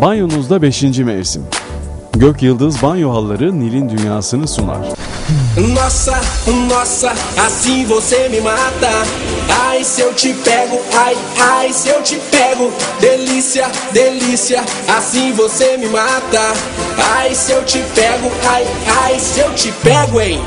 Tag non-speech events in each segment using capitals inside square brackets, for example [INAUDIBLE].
Banyonuzda 5. mevsim. Gök Yıldız Banyo Halları Nil'in dünyasını sunar. Nossa, nossa, assim você me mata. Ai, se eu te pego, ai, ai, se eu te pego. Delícia, delícia, assim você me mata. Ai, se eu te pego, ai, ai, se eu te pego, hein?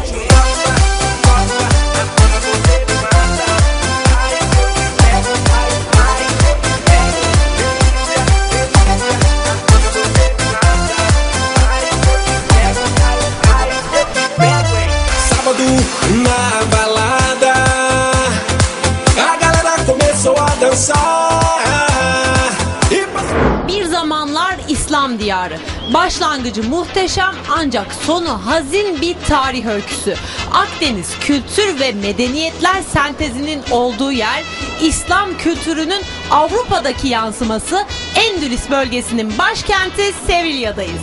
Başlangıcı muhteşem ancak sonu hazin bir tarih öyküsü. Akdeniz kültür ve medeniyetler sentezinin olduğu yer, İslam kültürünün Avrupa'daki yansıması Endülüs bölgesinin başkenti Sevilla'dayız.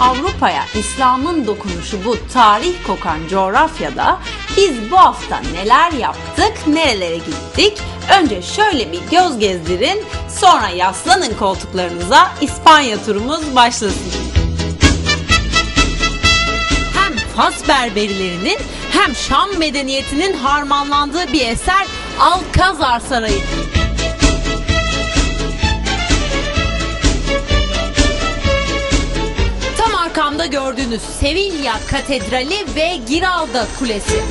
Avrupa'ya İslam'ın dokunuşu bu tarih kokan coğrafyada biz bu hafta neler yaptık, nerelere gittik? Önce şöyle bir göz gezdirin, sonra yaslanın koltuklarınıza İspanya turumuz başlasın. Hem Fas berberilerinin hem Şam medeniyetinin harmanlandığı bir eser Alkazar Sarayı. Arkamda gördüğünüz Sevilla Katedrali ve Giralda Kulesi.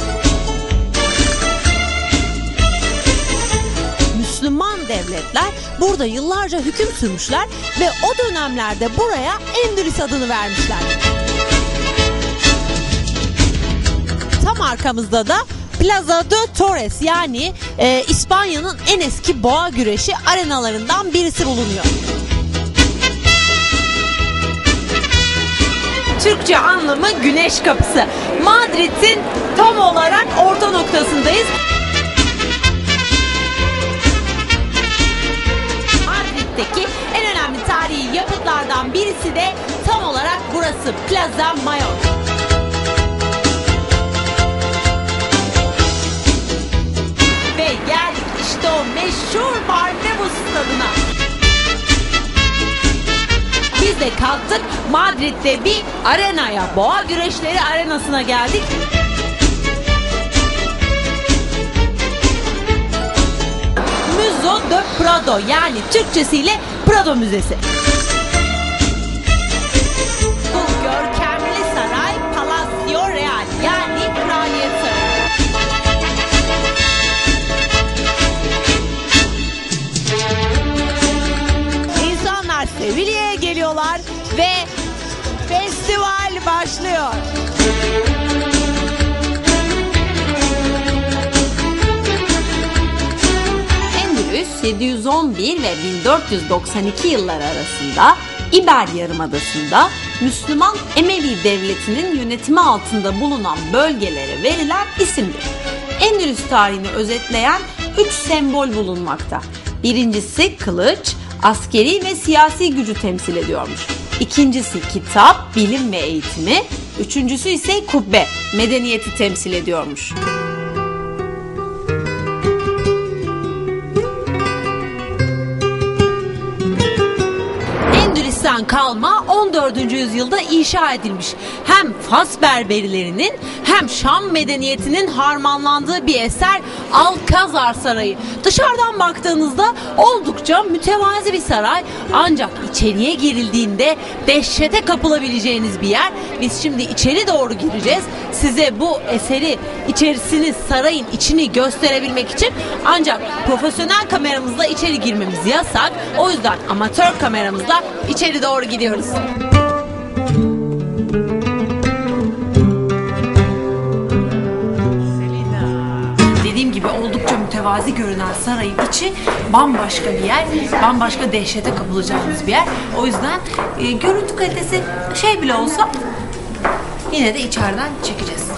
Müslüman devletler burada yıllarca hüküm sürmüşler ve o dönemlerde buraya Endülüs adını vermişler. Tam arkamızda da Plaza de Torres yani e, İspanya'nın en eski boğa güreşi arenalarından birisi bulunuyor. Türkçe anlamı Güneş Kapısı. Madrid'in tam olarak orta noktasındayız. Madrid'deki en önemli tarihi yapıtlardan birisi de tam olarak burası Plaza Mayor. Ve geldik işte o meşhur Barnabas stadına. Biz de kalktık Madrid'de bir arenaya, boğa güreşleri arenasına geldik. Museo de Prado yani Türkçesiyle Prado Müzesi. 1711 ve 1492 yılları arasında İber Yarımadası'nda Müslüman Emevi Devleti'nin yönetimi altında bulunan bölgelere verilen isimdir. Endülüs tarihini özetleyen 3 sembol bulunmakta. Birincisi kılıç, askeri ve siyasi gücü temsil ediyormuş. İkincisi kitap, bilim ve eğitimi. Üçüncüsü ise kubbe, medeniyeti temsil ediyormuş. Endülüs'ten kalma 14. yüzyılda inşa edilmiş. Hem Fas berberilerinin hem Şam medeniyetinin harmanlandığı bir eser Alkazar Sarayı. Dışarıdan baktığınızda oldukça mütevazi bir saray ancak içeriye girildiğinde dehşete kapılabileceğiniz bir yer. Biz şimdi içeri doğru gireceğiz. Size bu eseri içerisini sarayın içini gösterebilmek için ancak profesyonel kameramızla içeri girmemiz yasak. O yüzden amatör kameramızla içeri doğru gidiyoruz. Mütevazi görünen sarayın içi bambaşka bir yer, bambaşka dehşete kapılacağımız bir yer. O yüzden e, görüntü kalitesi şey bile olsa yine de içeriden çekeceğiz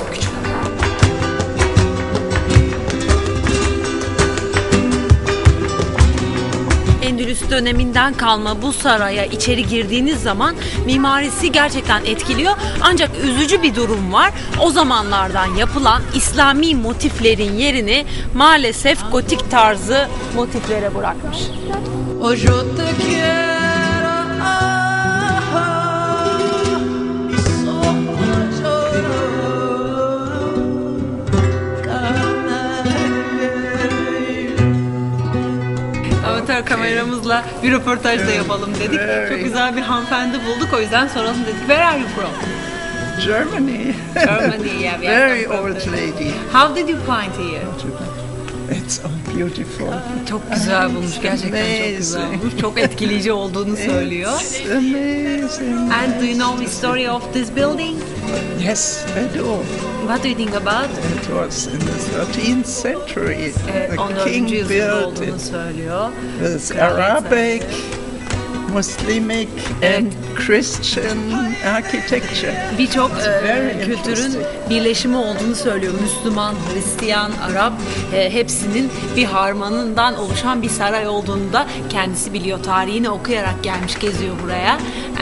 Endülüs döneminden kalma bu saraya içeri girdiğiniz zaman mimarisi gerçekten etkiliyor. Ancak üzücü bir durum var. O zamanlardan yapılan İslami motiflerin yerini maalesef gotik tarzı motiflere bırakmış. Hoje kameramızla bir röportaj da yapalım dedik. Çok güzel bir hanımefendi bulduk o yüzden soralım dedik. Where are you from? Germany. Germany, yeah. Very old lady. How did you find here? It's beautiful. Çok güzel bulmuş. Gerçekten çok güzel bulmuş. Çok etkileyici olduğunu söylüyor. It's amazing. And do you know the story of this building? Yes, I do. What do you think about? It was in the 13th century. Evet, the 14. king built it söylüyor. with. Arabic, Muslimic, and Christian architecture. Birçok e, kültürün birleşimi olduğunu söylüyor. Müslüman, Hristiyan, Arap e, hepsinin bir harmanından oluşan bir saray olduğunu da kendisi biliyor. Tarihini okuyarak gelmiş geziyor buraya.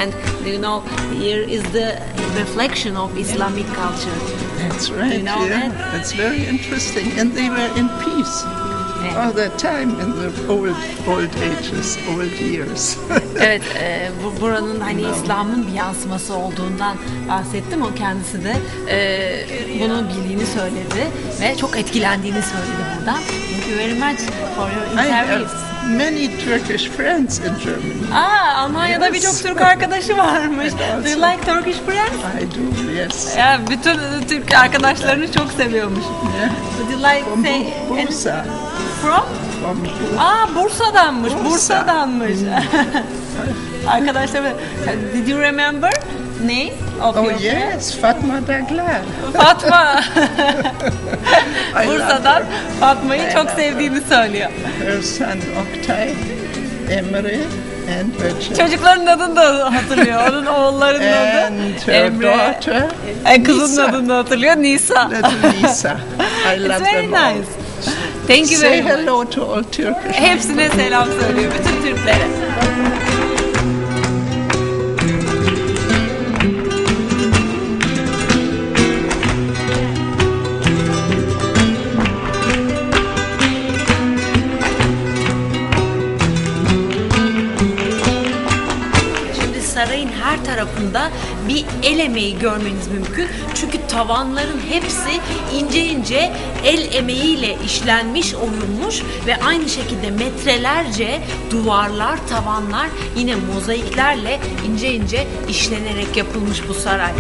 And you know here is the reflection of Islamic culture. That's right. You know yeah, that? it's very interesting, and they were in peace. All the time in the old old ages, old years. [LAUGHS] Evet, e, bu, buranın hani İslam'ın bir yansıması olduğundan bahsettim. O kendisi de e, bunu bildiğini söyledi ve çok etkilendiğini söyledi buradan. Thank you very much for your interview. Many Turkish friends in Germany. Aa, Almanya'da Yes. birçok Türk arkadaşı varmış. Do you like Turkish friends? I do, yes. Ya bütün Türk arkadaşlarını çok seviyormuş. Yeah. Would you like From say Bursa. from? From Bu- Aa Bursa'danmış. Bursa. Bursa'danmış. [LAUGHS] Arkadaşlar did you remember name of Oh yes, Fatma Daglar. Fatma. [LAUGHS] [LAUGHS] Bursa'dan. Fatma'yı çok sevdiğini söylüyor. Her son Oktay, Emre, and Recep. Çocukların adını da hatırlıyor. [LAUGHS] Onun oğullarının adı And Emre. daughter, Nisa. adını da hatırlıyor. Nisa. Little Nisa. I love It's very them all. nice. Thank you Say very much. hello to all Turkish Hepsine selam söylüyor. Bütün Türklere. Tarafında bir el emeği görmeniz mümkün. Çünkü tavanların hepsi ince ince el emeğiyle işlenmiş, oyulmuş ve aynı şekilde metrelerce duvarlar, tavanlar yine mozaiklerle ince ince işlenerek yapılmış bu saray.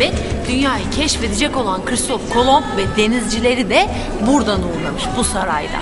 1. Elizabeth dünyayı keşfedecek olan Kristof Kolomb ve denizcileri de buradan uğurlamış bu sarayda.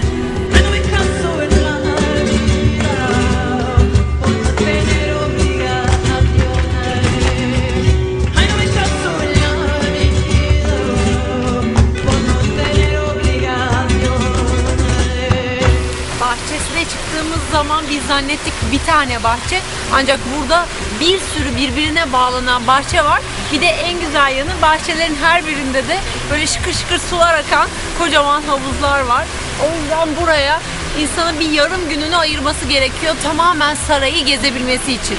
bahçesine çıktığımız zaman biz zannettik bir tane bahçe ancak burada bir sürü birbirine bağlanan bahçe var. Bir de en güzel yanı bahçelerin her birinde de böyle şıkır şıkır sular akan kocaman havuzlar var. O yüzden buraya insanın bir yarım gününü ayırması gerekiyor tamamen sarayı gezebilmesi için.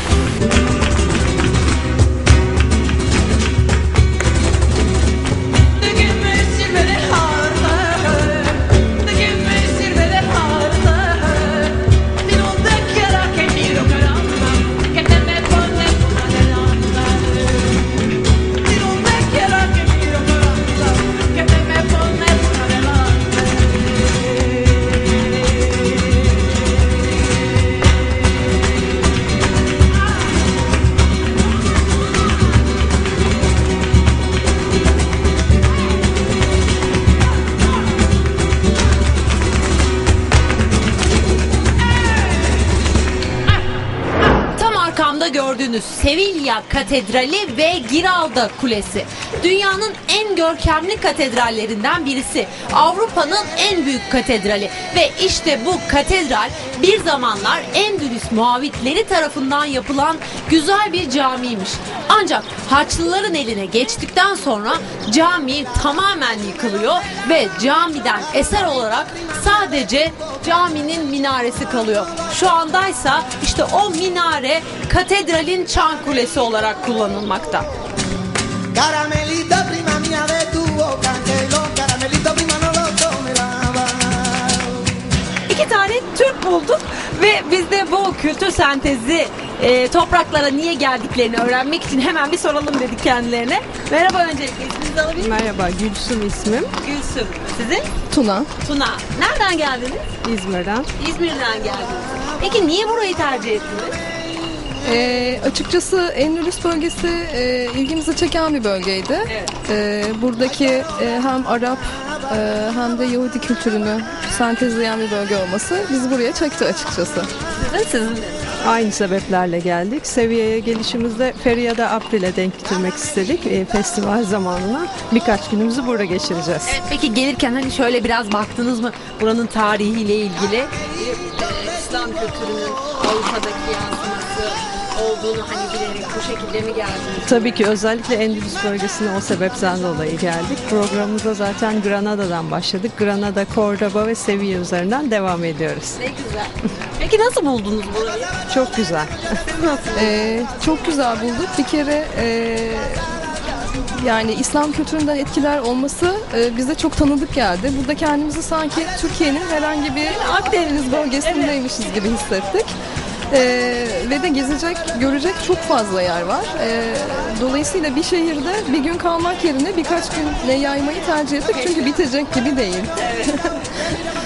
Gördüğünüz Sevilla Katedrali ve Giralda Kulesi. Dünyanın en görkemli katedrallerinden birisi. Avrupa'nın en büyük katedrali ve işte bu katedral bir zamanlar Endülüs muavitleri tarafından yapılan güzel bir camiymiş. Ancak Haçlıların eline geçtikten sonra cami tamamen yıkılıyor ve camiden eser olarak sadece caminin minaresi kalıyor. Şu andaysa işte o minare katedralin çan kulesi olarak kullanılmakta. Caramelito prima mía de tu boca, que los caramelitos prima no los toleraba. İki tane Türk bulduk ve biz de bu kültür sentezi e, topraklara niye geldiklerini öğrenmek için hemen bir soralım dedik kendilerine. Merhaba öncelikle isminizi alabilir miyim? Merhaba Gülsüm ismim. Gülsüm. Sizin? Tuna Tuna. Nereden geldiniz? İzmir'den. İzmir'den geldiniz. Peki niye burayı tercih ettiniz? Ee, açıkçası Endülüs bölgesi e, ilgimizi çeken bir bölgeydi. Ee, buradaki e, hem Arap e, hem de Yahudi kültürünü sentezleyen bir bölge olması bizi buraya çekti açıkçası. Sizin. Aynı sebeplerle geldik. Seviyeye gelişimizde Feriya'da April'e denk getirmek istedik. E, festival zamanına birkaç günümüzü burada geçireceğiz. Evet, peki gelirken hani şöyle biraz baktınız mı buranın tarihiyle ilgili e, İslam kültürünün Avrupa'daki yansıması olduğunu hani bilerek bu şekilde mi geldiniz? Tabii ki özellikle Endülüs bölgesine o sebepten dolayı geldik. Programımıza zaten Granada'dan başladık. Granada, Cordoba ve Sevilla üzerinden devam ediyoruz. Ne güzel. Peki nasıl buldunuz burayı? Çok güzel. Ee, çok güzel bulduk. Bir kere e, yani İslam kültüründen etkiler olması e, bize çok tanıdık geldi. Burada kendimizi sanki Türkiye'nin herhangi bir Akdeniz bölgesindeymişiz gibi hissettik. Ee, ve de gezecek, görecek çok fazla yer var. Ee, dolayısıyla bir şehirde bir gün kalmak yerine birkaç güne yaymayı tercih ettik. Çünkü bitecek gibi değil. [LAUGHS]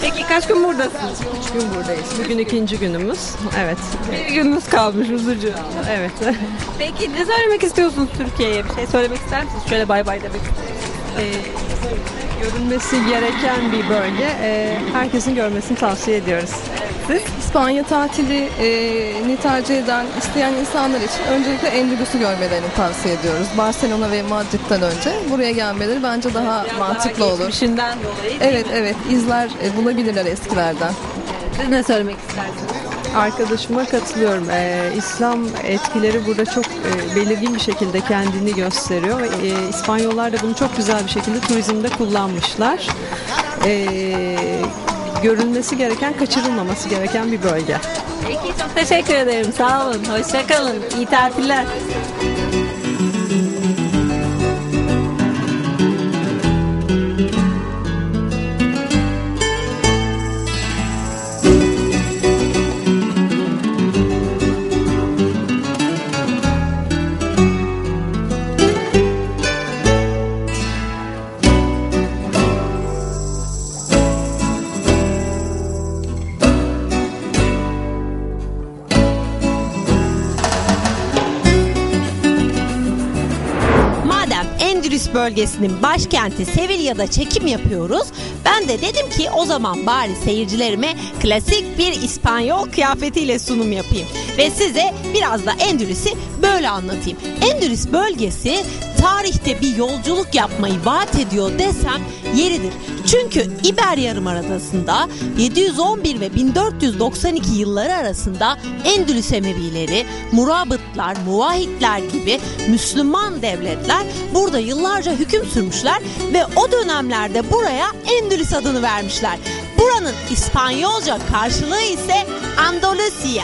Peki kaç gün buradasınız? Üç gün buradayız. Bugün ikinci günümüz. Evet. Bir gününüz kalmış üzücü. Evet. [LAUGHS] Peki ne söylemek istiyorsunuz Türkiye'ye? Bir şey söylemek ister misiniz? Şöyle bay bay demek Ee, görülmesi gereken bir bölge. Ee, herkesin görmesini tavsiye ediyoruz. İspanya tatilini tercih eden, isteyen insanlar için öncelikle Endülüs'ü görmelerini tavsiye ediyoruz. Barcelona ve Madrid'den önce buraya gelmeleri bence daha mantıklı olur. Geçmişinden dolayı. Evet evet izler e, bulabilirler eskilerden. Siz ne söylemek istersiniz? Arkadaşıma katılıyorum. Ee, İslam etkileri burada çok e, belirgin bir şekilde kendini gösteriyor. ve, e, İspanyollar da bunu çok güzel bir şekilde turizmde kullanmışlar. Ee, görülmesi gereken, kaçırılmaması gereken bir bölge. Peki çok teşekkür ederim. Sağ olun. Hoşça kalın. İyi tatiller. Bölgesinin başkenti Sevilla'da çekim yapıyoruz, ben de dedim ki o zaman bari seyircilerime klasik bir İspanyol kıyafetiyle sunum yapayım. Ve size biraz da Endülüs'ü böyle anlatayım. Endülüs bölgesi tarihte bir yolculuk yapmayı vaat ediyor desem yeridir. Çünkü İber Yarımadası'nda 711 ve 1492 yılları arasında Endülüs Emevileri, Murabıtlar, Muvahitler gibi Müslüman devletler burada yıllarca hüküm sürmüşler ve o dönemlerde buraya Endülüs adını vermişler. Buranın İspanyolca karşılığı ise Andalusia.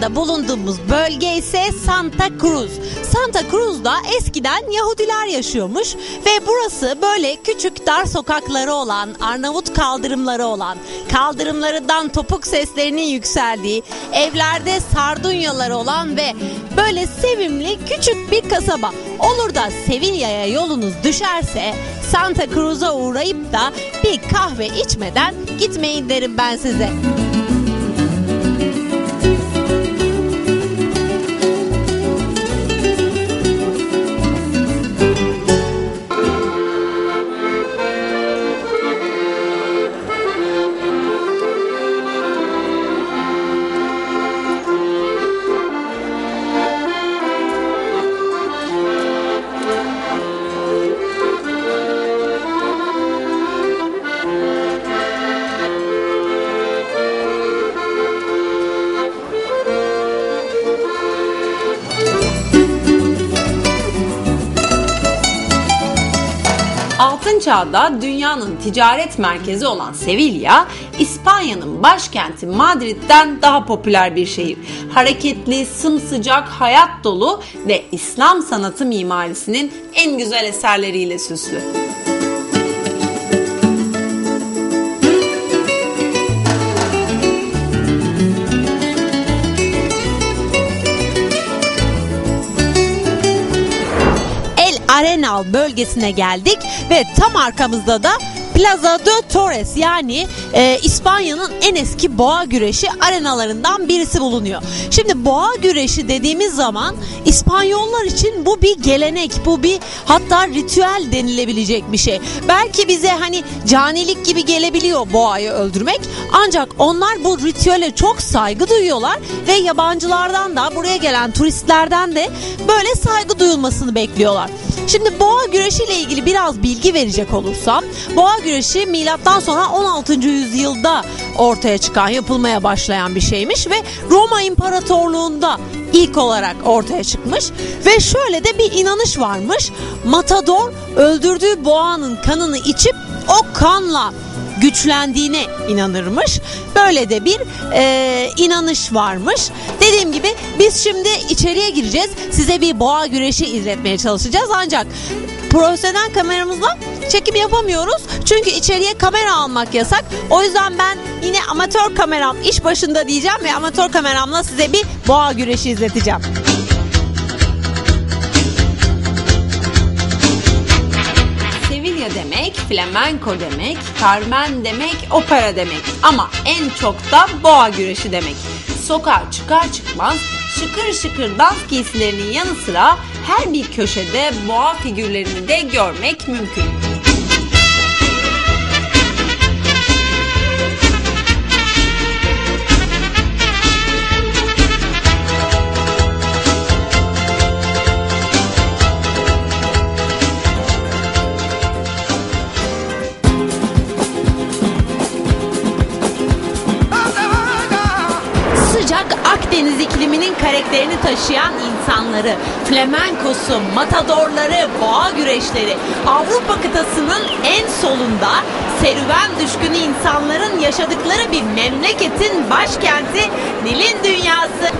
Anda bulunduğumuz bölge ise Santa Cruz. Santa Cruz'da eskiden Yahudiler yaşıyormuş ve burası böyle küçük dar sokakları olan, Arnavut kaldırımları olan, kaldırımlarından topuk seslerinin yükseldiği, evlerde sardunyaları olan ve böyle sevimli küçük bir kasaba. Olur da Sevilla'ya yolunuz düşerse Santa Cruz'a uğrayıp da bir kahve içmeden gitmeyin derim ben size. Altın Çağ'da dünyanın ticaret merkezi olan Sevilla, İspanya'nın başkenti Madrid'den daha popüler bir şehir. Hareketli, sımsıcak, hayat dolu ve İslam sanatı mimarisinin en güzel eserleriyle süslü. Arenal bölgesine geldik ve tam arkamızda da Plaza de Torres yani e, İspanya'nın en eski boğa güreşi arenalarından birisi bulunuyor. Şimdi boğa güreşi dediğimiz zaman İspanyollar için bu bir gelenek, bu bir hatta ritüel denilebilecek bir şey. Belki bize hani canilik gibi gelebiliyor boğayı öldürmek ancak onlar bu ritüele çok saygı duyuyorlar ve yabancılardan da buraya gelen turistlerden de böyle saygı duyulmasını bekliyorlar. Şimdi boğa güreşi ile ilgili biraz bilgi verecek olursam, boğa güreşi milattan sonra 16. yüzyılda ortaya çıkan, yapılmaya başlayan bir şeymiş ve Roma İmparatorluğu'nda ilk olarak ortaya çıkmış ve şöyle de bir inanış varmış. Matador öldürdüğü boğanın kanını içip o kanla güçlendiğine inanırmış. Böyle de bir e, inanış varmış. Dediğim gibi biz şimdi içeriye gireceğiz. Size bir boğa güreşi izletmeye çalışacağız. Ancak profesyonel kameramızla çekim yapamıyoruz. Çünkü içeriye kamera almak yasak. O yüzden ben yine amatör kameram iş başında diyeceğim ve amatör kameramla size bir boğa güreşi izleteceğim. Sevilla demek, flamenco demek, Carmen demek, opera demek ama en çok da boğa güreşi demek. Sokağa çıkar çıkmaz şıkır şıkır dans giysilerinin yanı sıra her bir köşede boğa figürlerini de görmek mümkün. Taşıyan insanları, flamenkosu, matadorları, boğa güreşleri, Avrupa kıtasının en solunda serüven düşkünü insanların yaşadıkları bir memleketin başkenti Nil'in dünyası